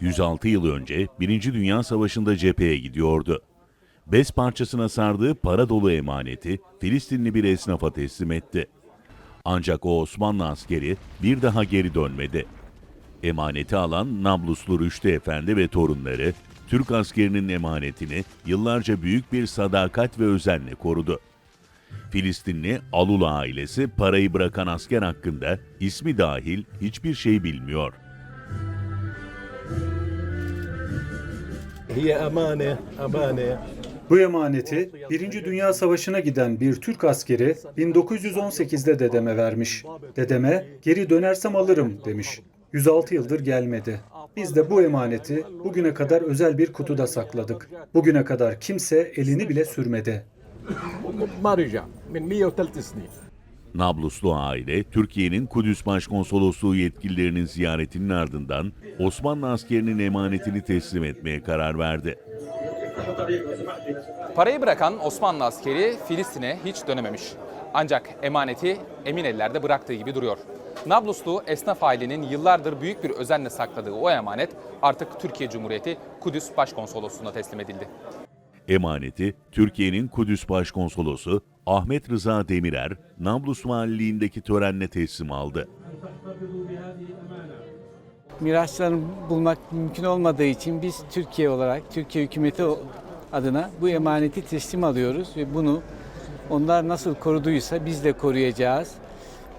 106 yıl önce Birinci Dünya Savaşı'nda cepheye gidiyordu. Bez parçasına sardığı para dolu emaneti Filistinli bir esnafa teslim etti. Ancak o Osmanlı askeri bir daha geri dönmedi. Emaneti alan Nabluslu Rüştü Efendi ve torunları, Türk askerinin emanetini yıllarca büyük bir sadakat ve özenle korudu. Filistinli Alula ailesi parayı bırakan asker hakkında ismi dahil hiçbir şey bilmiyor. Bu emaneti Birinci Dünya Savaşı'na giden bir Türk askeri 1918'de dedeme vermiş. Dedeme geri dönersem alırım demiş. 106 yıldır gelmedi. Biz de bu emaneti bugüne kadar özel bir kutuda sakladık. Bugüne kadar kimse elini bile sürmedi. Nabluslu aile, Türkiye'nin Kudüs Başkonsolosluğu yetkililerinin ziyaretinin ardından Osmanlı askerinin emanetini teslim etmeye karar verdi. Parayı bırakan Osmanlı askeri Filistin'e hiç dönememiş. Ancak emaneti emin ellerde bıraktığı gibi duruyor. Nabluslu esnaf ailenin yıllardır büyük bir özenle sakladığı o emanet artık Türkiye Cumhuriyeti Kudüs Başkonsolosluğu'na teslim edildi. Emaneti Türkiye'nin Kudüs Başkonsolosu Ahmet Rıza Demirer, Nablus Valiliğindeki törenle teslim aldı. Miraçlarını bulmak mümkün olmadığı için biz Türkiye olarak, Türkiye hükümeti adına bu emaneti teslim alıyoruz ve bunu onlar nasıl koruduysa biz de koruyacağız.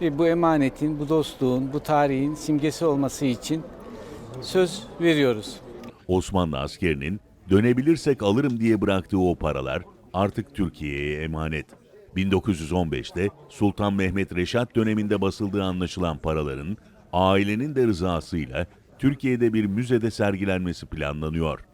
Ve bu emanetin, bu dostluğun, bu tarihin simgesi olması için söz veriyoruz. Osmanlı askerinin dönebilirsek alırım diye bıraktığı o paralar artık Türkiye'ye emanet. 1915'te Sultan Mehmet Reşat döneminde basıldığı anlaşılan paraların ailenin de rızasıyla Türkiye'de bir müzede sergilenmesi planlanıyor.